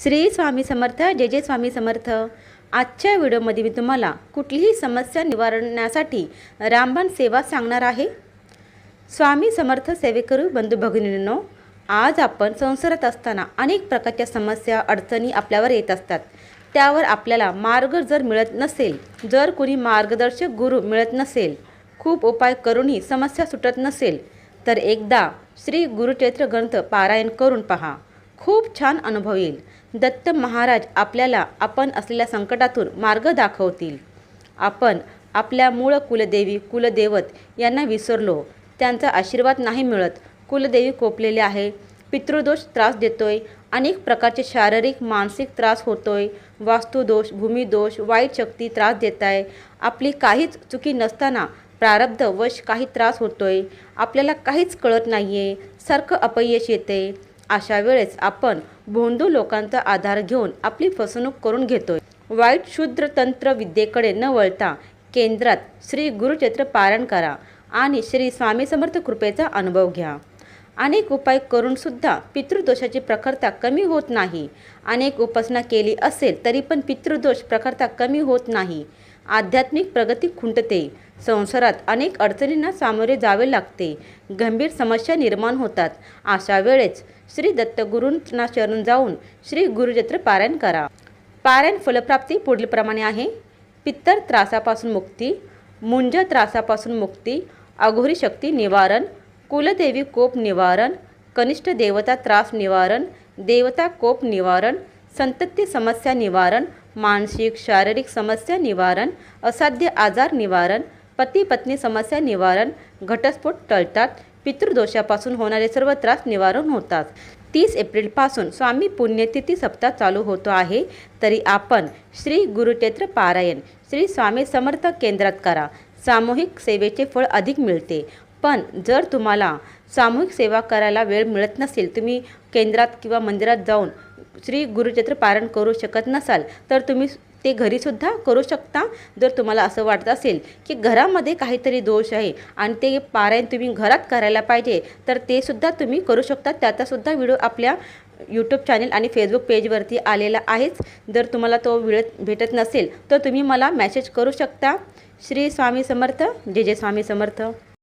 श्री स्वामी समर्थ जय जय स्वामी समर्थ. आजच्या व्हिडिओमध्ये मी तुम्हाला कुठलीही समस्या निवारण्यासाठी रामबाण सेवा सांगणार आहे. स्वामी समर्थ सेवेकरू बंधू भगिनींनो आज आपण संसारात असताना अनेक प्रकारच्या समस्या अडचणी आपल्यावर येत असतात. त्यावर आपल्याला मार्ग जर मिळत नसेल जर कोणी मार्गदर्शक गुरु मिळत नसेल खूप उपाय करूनही समस्या सुटत नसेल तर एकदा श्री गुरुचैत्र ग्रंथ पारायण करून पहा. खूप छान अनुभव येईल. दत्त महाराज आपल्याला आपण असलेल्या संकटातून मार्ग दाखवतील. आपण आपल्या मूळ कुलदेवी कुलदेवत यांना विसरलो. त्यांचा आशीर्वाद नाही मिळत. कुलदेवी कोपलेले आहे. पितृदोष त्रास देतोय. अनेक प्रकारचे शारीरिक मानसिक त्रास होतोय. वास्तुदोष भूमिदोष वाईट शक्ती त्रास देत आहे आपली काहीच चुकी नसताना प्रारब्ध वश काही त्रास होतोय. आपल्याला काहीच कळत नाही आहे सारखं अपयश येते. अशा वेळेस आपण भोंदू लोकांचा आधार घेऊन आपली फसवणूक करून घेतोय. वाईट शूद्र तंत्र विद्येकडे न वळता केंद्रात श्री गुरुचैत्र पारायण करा आणि श्री स्वामी समर्थ कृपेचा अनुभव घ्या. अनेक उपाय करून सुद्धा पितृदोषाची प्रखरता कमी होत नाही. अनेक उपासना केली असेल तरी पण पितृदोष प्रखरता कमी होत नाही. आध्यात्मिक प्रगती खुंटते. संसारात अनेक अडचणींना सामोरे जावे लागते. गंभीर समस्या निर्माण होतात. अशा वेळेस श्री दत्तगुरूंना शरण जाऊन श्री गुरुजत्र पारायण करा. पारायण फलप्राप्ती पुढीलप्रमाणे आहे. पित्तर त्रासापासून मुक्ती मुंज त्रासापासून मुक्ती अघोरी शक्ती निवारण कुलदेवी कोप निवारण कनिष्ठ देवता त्रास निवारण देवता कोप निवारण संतती समस्या निवारण मानसिक शारीरिक समस्या निवारण असाध्य आजार निवारण पती पत्नी समस्या निवारण घटस्फोट टळतात पितृदोषापासून होणारे सर्व त्रास निवारण होतात. तीस एप्रिलपासून स्वामी पुण्यतिथी सप्ताह चालू होतो आहे तरी आपण श्री गुरुचैत्र पारायण श्री स्वामी समर्थ केंद्रात करा. सामूहिक सेवेचे फळ अधिक मिळते. पण जर तुम्हाला सामूहिक सेवा करायला वेळ मिळत नसेल तुम्ही केंद्रात किंवा मंदिरात जाऊन श्री गुरुचैत्र पारण करू शकत नसाल तर तुम्ही ते घरीसुद्धा करू शकता. जर तुम्हाला असं वाटत असेल की घरामध्ये काहीतरी दोष आहे आणि ते पारायण तुम्ही घरात करायला पाहिजे तर ते सुद्धा तुम्ही करू शकता. त्याचासुद्धा व्हिडिओ आपल्या यूट्यूब चॅनल आणि फेसबुक पेजवरती आलेला आहेच. जर तुम्हाला तो वेळत भेटत नसेल तर तुम्ही मला मॅसेज करू शकता. श्री स्वामी समर्थ. जय जय स्वामी समर्थ.